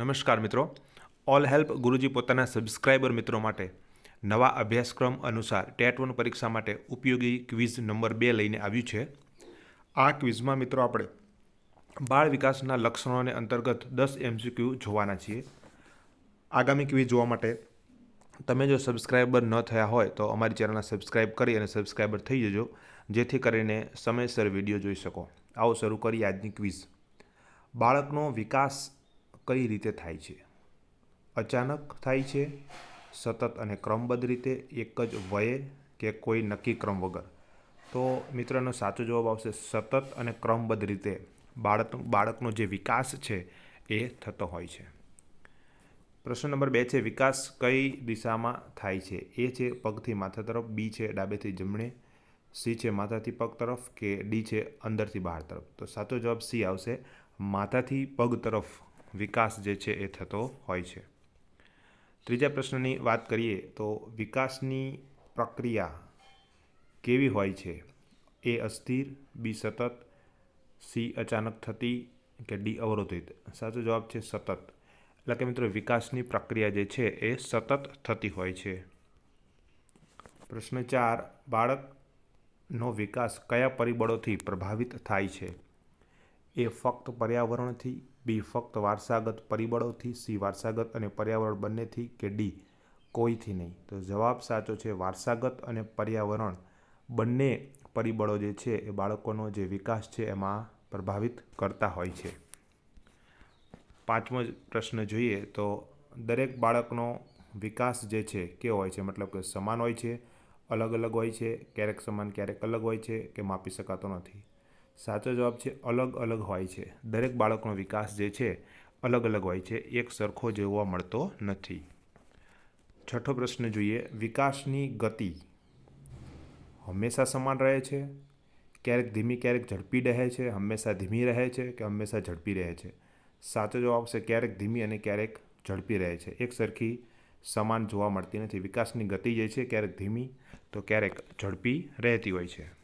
નમસ્કાર મિત્રો. All help ગુરુજી પોતાના સબસ્ક્રાઇબર મિત્રો માટે નવા અભ્યાસક્રમ અનુસાર ટેટ વન પરીક્ષા માટે ઉપયોગી ક્વિઝ નંબર બે લઈને આવ્યું છે. આ ક્વિઝમાં મિત્રો આપણે બાળ વિકાસના લક્ષણોને અંતર્ગત દસ એમસીક્યુ જોવાના છીએ. આગામી ક્વિઝ જોવા માટે તમે જો સબસ્ક્રાઇબર ન થયા હોય તો અમારી ચેનલને સબસ્ક્રાઇબ કરી અને સબસ્ક્રાઇબર થઈ જજો, જેથી કરીને સમયસર વીડિયો જોઈ શકો. આવો શરૂ કરીએ આજની ક્વિઝ બાળકનો વિકાસ કઈ રીતે થાય છે? અચાનક થાય છે, સતત અને ક્રમબદ્ધ રીતે, એક જ વયે કે કોઈ નક્કી ક્રમ વગર? તો મિત્રનો સાચો જવાબ આવશે સતત અને ક્રમબદ્ધ રીતે. બાળક, બાળકનો જે વિકાસ છે એ થતો હોય છે. પ્રશ્ન નંબર બે છે, વિકાસ કઈ દિશામાં થાય છે? એ છે પગથી માથા તરફ, બી છે ડાબેથી જમણે, સી છે માથાથી પગ તરફ કે ડી છે અંદરથી બહાર તરફ? તો સાચો જવાબ સી આવશે, માથાથી પગ તરફ વિકાસ જે છે એ થતો હોય છે. ત્રીજા પ્રશ્નની વાત કરીએ તો વિકાસની પ્રક્રિયા કેવી હોય છે? એ અસ્થિર, બી સતત, સી અચાનક થતી કે ડી અવરોધિત? સાચો જવાબ છે સતત. એટલે કે મિત્રો વિકાસની પ્રક્રિયા જે છે એ સતત થતી હોય છે. પ્રશ્ન ચાર, બાળકનો વિકાસ કયા પરિબળોથી પ્રભાવિત થાય છે? એ ફક્ત પર્યાવરણથી બી ફક્ત વારસાગત પરિબળોથી સી વારસાગત અને પર્યાવરણ બંનેથી કે ડી કોઈથી નહીં. તો જવાબ સાચો છે વારસાગત અને પર્યાવરણ. બંને પરિબળો જે છે એ બાળકોનો જે વિકાસ છે એમાં પ્રભાવિત કરતા હોય છે. પાંચમો પ્રશ્ન જોઈએ તો દરેક બાળકનો વિકાસ જે છે કેવો હોય છે? મતલબ કે સમાન હોય છે અલગ અલગ હોય છે, ક્યારેક સમાન, ક્યારેક અલગ હોય છે કે માપી શકાતો નથી? સાચો જવાબ છે, અલગ અલગ હોય છે. દરેક બાળકનો વિકાસ જે છે, અલગ અલગ હોય છે. એક સરખો જોવા મળતો નથી. છઠ્ઠો પ્રશ્ન જોઈએ, વિકાસની ગતિ હંમેશા સમાન રહે છે? ક્યારેક ધીમી, ક્યારેક ઝડપી રહે છે? હંમેશા ધીમી રહે છે કે હંમેશા ઝડપી રહે છે? સાચો જવાબ છે, ક્યારેક ધીમી અને ક્યારેક ઝડપી રહે છે. એક સરખી સમાન જોવા મળતી નથી. વિકાસની ગતિ જે છે, ક્યારેક ધીમી તો ક્યારેક ઝડપી રહેતી હોય છે.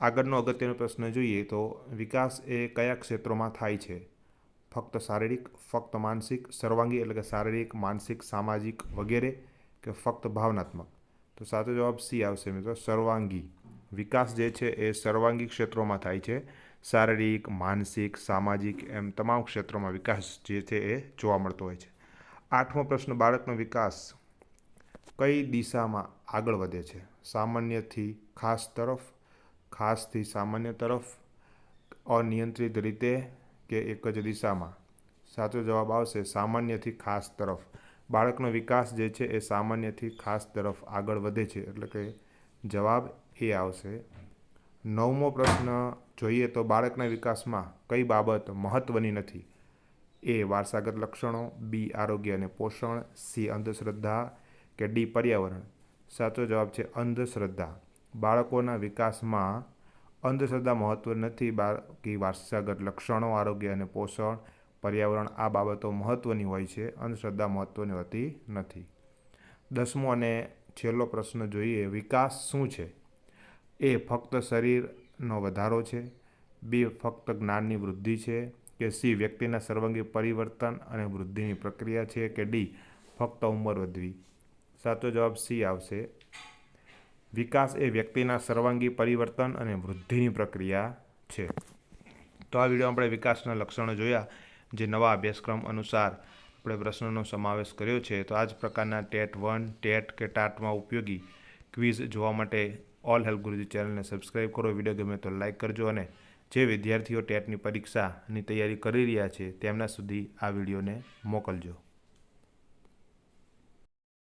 આગળનો અગત્યનો પ્રશ્ન જોઈએ તો વિકાસ એ કયા ક્ષેત્રોમાં થાય છે? ફક્ત શારીરિક, ફક્ત માનસિક, સર્વાંગી એટલે કે શારીરિક, માનસિક, સામાજિક વગેરે કે ફક્ત ભાવનાત્મક? તો સાચો જવાબ સી આવશે મિત્રો, સર્વાંગી. વિકાસ જે છે એ સર્વાંગી ક્ષેત્રોમાં થાય છે. શારીરિક, માનસિક, સામાજિક એમ તમામ ક્ષેત્રોમાં વિકાસ જે છે એ જોવા મળતો હોય છે. આઠમો પ્રશ્ન, બાળકનો વિકાસ કઈ દિશામાં આગળ વધે છે? સામાન્યથી ખાસ તરફ ખાસથી સામાન્ય તરફ અનિયંત્રિત રીતે કે એક જ દિશામાં? સાચો જવાબ આવશે, સામાન્યથી ખાસ તરફ. બાળકનો વિકાસ જે છે એ સામાન્યથી ખાસ તરફ આગળ વધે છે, એટલે કે જવાબ એ આવશે. નવમો પ્રશ્ન, જોઈએ તો બાળકના વિકાસમાં કઈ બાબત મહત્ત્વની નથી? એ, વારસાગત લક્ષણો, બી, આરોગ્ય અને પોષણ, સી, અંધશ્રદ્ધા કે ડી, પર્યાવરણ? સાચો જવાબ છે અંધશ્રદ્ધા. બાળકોના વિકાસમાં અંધશ્રદ્ધા મહત્ત્વ નથી, બાકી વારસાગત લક્ષણો, આરોગ્ય અને પોષણ, પર્યાવરણ આ બાબતો મહત્ત્વની હોય છે. અંધશ્રદ્ધા મહત્ત્વની હોતી નથી. દસમો અને છેલ્લો પ્રશ્ન જોઈએ, વિકાસ શું છે? એ ફક્ત શરીરનો વધારો છે. બી, ફક્ત જ્ઞાનની વૃદ્ધિ છે કે સી, વ્યક્તિના સર્વાંગી પરિવર્તન અને વૃદ્ધિની પ્રક્રિયા છે કે ડી, ફક્ત ઉંમર વધવી? સાચો જવાબ સી આવશે. વિકાસ એ વ્યક્તિના સર્વાંગી પરિવર્તન અને વૃદ્ધિની પ્રક્રિયા છે. તો આ વીડિયો આપણે વિકાસના લક્ષણો જોયા, જે નવા અભ્યાસક્રમ અનુસાર આપણે પ્રશ્નોનો સમાવેશ કર્યો છે. તો આ જ પ્રકારના ટેટ વન, ટેટ કે ટાટમાં ઉપયોગી ક્વિઝ જોવા માટે ઓલ હેલ્પ ગુરુજી ચેનલને સબસ્ક્રાઈબ કરો. વીડિયો ગમે તો લાઇક કરજો અને જે વિદ્યાર્થીઓ ટેટની પરીક્ષાની તૈયારી કરી રહ્યા છે, તેમના સુધી આ વિડીયોને મોકલજો.